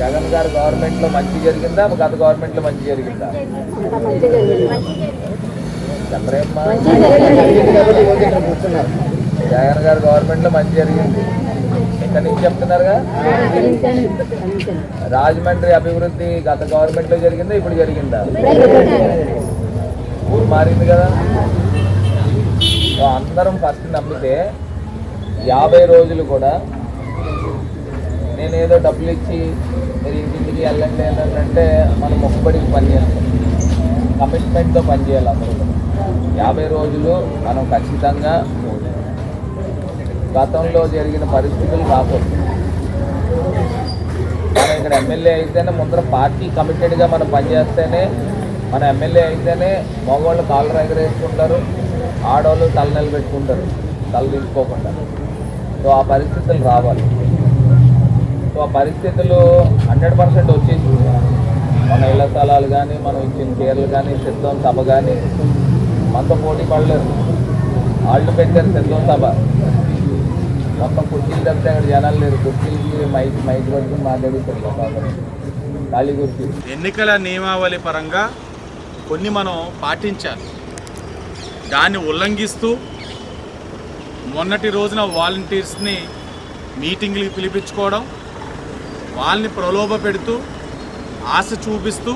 జగన్ గారి గవర్నమెంట్లో మంచి జరిగిందా? గత గవర్నమెంట్లో మంచి జరిగిందా. జగన్ గారి గవర్నమెంట్లో మంచి జరిగింది. ఇక్కడ నుంచి చెప్తున్నారుగా? రాజమండ్రి అభివృద్ధి గత గవర్నమెంట్లో జరిగిందా? ఇప్పుడు జరిగిందా? ఊరు మారింది కదా. అందరం ఫస్ట్ నమ్మితే యాభై రోజులు కూడా నేను ఏదో డబ్బులు ఇచ్చి మీరు ఇంటింటికి వెళ్ళండి అని అంటే మనం మొక్కబడికి పని చేస్తాం కమిట్మెంట్తో పని చేయాలి అందరూ. యాభై రోజులు మనం ఖచ్చితంగా గతంలో జరిగిన పరిస్థితులు రాకూడదు. మనం ఇక్కడ ఎమ్మెల్యే అయితేనే ముందర పార్టీ కమిటెడ్గా మనం పనిచేస్తేనే మన ఎమ్మెల్యే అయితేనే మగవాళ్ళు కాళ్ళు ఎగరేసుకుంటారు ఆడవాళ్ళు తలనెలు పెట్టుకుంటారు తల తీసుకోకుండా సో ఆ పరిస్థితులు రావాలి. సో ఆ పరిస్థితులు హండ్రెడ్ పర్సెంట్ వచ్చేసి మన ఇళ్ళ స్థలాలు కానీ మనం ఇచ్చిన చీరలు కానీ సిద్ధం సభ కానీ మనతో పోటీ పడలేరు వాళ్ళు పెట్టారు సిద్ధం సభ. మొత్తం కుర్చీలు తప్పితే అక్కడ జనాలు లేరు. కుర్చీలకి మైక్ మైక్ పట్టుకుని మాట్లాడుతారు ఖాళీ కుర్చీ. ఎన్నికల నియమావళి పరంగా కొన్ని మనం పాటించాలి. దాన్ని ఉల్లంఘిస్తూ మొన్నటి రోజున వాలంటీర్స్ని మీటింగ్లకి పిలిపించుకోవడం వాళ్ళని ప్రలోభ పెడుతూ ఆశ చూపిస్తూ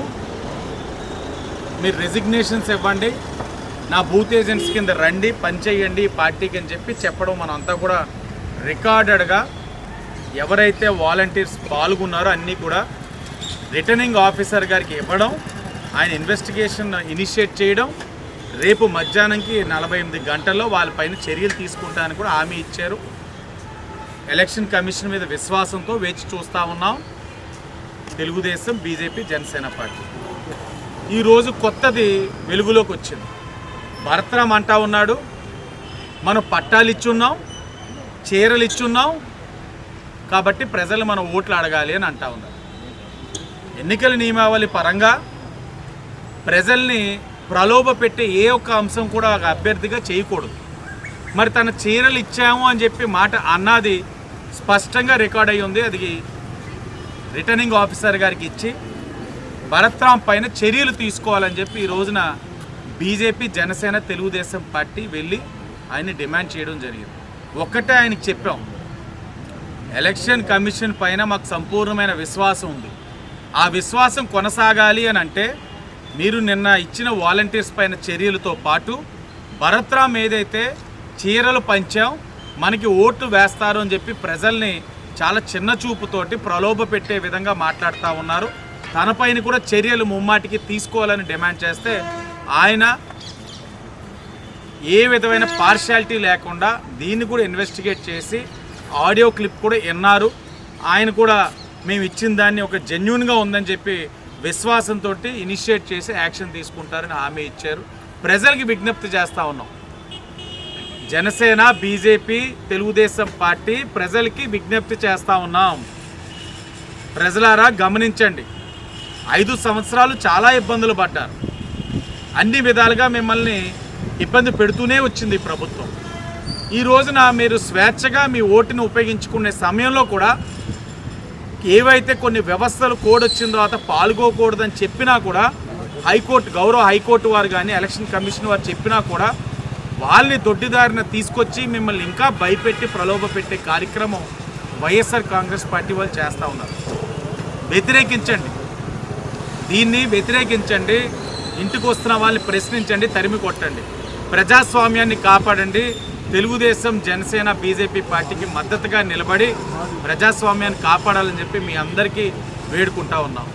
మీరు రెసిగ్నేషన్స్ ఇవ్వండి నా బూత్ ఏజెంట్స్ కింద రండి పనిచేయండి ఈ పార్టీకి అని చెప్పి చెప్పడం మనంతా కూడా రికార్డెడ్గా ఎవరైతే వాలంటీర్స్ పాల్గొన్నారో అన్నీ కూడా రిటర్నింగ్ ఆఫీసర్ గారికి ఇవ్వడం ఆయన ఇన్వెస్టిగేషన్ ఇనిషియేట్ చేయడం రేపు మధ్యాహ్నంకి నలభై ఎనిమిది గంటల్లో వాళ్ళపైన చర్యలు తీసుకుంటానని కూడా హామీ ఇచ్చారు. ఎలక్షన్ కమిషన్ మీద విశ్వాసంతో వేచి చూస్తూ ఉన్నాం. Telugu Desam BJP Janasena party. ఈరోజు కొత్తది వెలుగులోకి వచ్చింది. భరతరామ్ అంటా ఉన్నాడు మనం పట్టాలు ఇచ్చున్నాం చీరలు ఇచ్చున్నాం కాబట్టి ప్రజలు మనం ఓట్లు అడగాలి అని అంటా ఉన్నారు. ఎన్నికల నియమావళి పరంగా ప్రజల్ని ప్రలోభ పెట్టే ఏ ఒక్క అంశం కూడా ఒక అభ్యర్థిగా చేయకూడదు. మరి తన చీరలు ఇచ్చాము అని చెప్పి మాట అన్నది స్పష్టంగా రికార్డ్ అయి ఉంది. అది రిటర్నింగ్ ఆఫీసర్ గారికి ఇచ్చి భరత్రామ్ పైన చర్యలు తీసుకోవాలని చెప్పి ఈ రోజున బీజేపీ జనసేన తెలుగుదేశం పార్టీ వెళ్ళి ఆయన్ని డిమాండ్ చేయడం జరిగింది. ఒక్కటే ఆయనకి చెప్పాం. ఎలక్షన్ కమిషన్ పైన మాకు సంపూర్ణమైన విశ్వాసం ఉంది. ఆ విశ్వాసం కొనసాగాలి అని అంటే మీరు నిన్న ఇచ్చిన వాలంటీర్స్ పైన చర్యలతో పాటు భరత్రామ్ ఏదైతే చీరలు పంచాం మనకి ఓట్లు వేస్తారు అని చెప్పి ప్రజల్ని చాలా చిన్న చూపుతోటి ప్రలోభ పెట్టే విధంగా మాట్లాడుతూ ఉన్నారు. తనపైన కూడా చర్యలు ముమ్మాటికి తీసుకోవాలని డిమాండ్ చేస్తే ఆయన ఏ విధమైన పార్షాలిటీ లేకుండా దీన్ని కూడా ఇన్వెస్టిగేట్ చేసి ఆడియో క్లిప్ కూడా విన్నారు. ఆయన కూడా మేము ఇచ్చిన దాన్ని ఒక జెన్యున్గా ఉందని చెప్పి విశ్వాసంతో ఇనిషియేట్ చేసి యాక్షన్ తీసుకుంటారని హామీ ఇచ్చారు. ప్రజలకి విజ్ఞప్తి చేస్తూ ఉన్నాం. జనసేన బీజేపీ తెలుగుదేశం పార్టీ ప్రజలకి విజ్ఞప్తి చేస్తూ ఉన్నాం. ప్రజలారా గమనించండి. ఐదు సంవత్సరాలు చాలా ఇబ్బందులు పడ్డారు. అన్ని విధాలుగా మిమ్మల్ని ఇబ్బంది పెడుతూనే వచ్చింది ప్రభుత్వం. ఈ రోజున మీరు స్వేచ్ఛగా మీ ఓటుని ఉపయోగించుకునే సమయంలో కూడా ఏవైతే కొన్ని వ్యవస్థలు కోడ్ వచ్చిన తర్వాత పాల్గొకూడదని చెప్పినా కూడా హైకోర్టు గౌరవ హైకోర్టు వారు కానీ ఎలక్షన్ కమిషన్ వారు చెప్పినా కూడా వాళ్ళని దొడ్డిదారిన తీసుకొచ్చి మిమ్మల్ని ఇంకా భయపెట్టి ప్రలోభ పెట్టే కార్యక్రమం వైఎస్ఆర్ కాంగ్రెస్ పార్టీ వాళ్ళు చేస్తూ ఉన్నారు. వ్యతిరేకించండి. దీన్ని వ్యతిరేకించండి. ఇంటికి వస్తున్న వాళ్ళని ప్రశ్నించండి తరిమి కొట్టండి. ప్రజాస్వామ్యాన్ని కాపాడండి. తెలుగుదేశం జనసేన బీజేపీ పార్టీకి మద్దతుగా నిలబడి ప్రజాస్వామ్యాన్ని కాపాడాలని చెప్పి మీ అందరికీ వేడుకుంటా ఉన్నాం.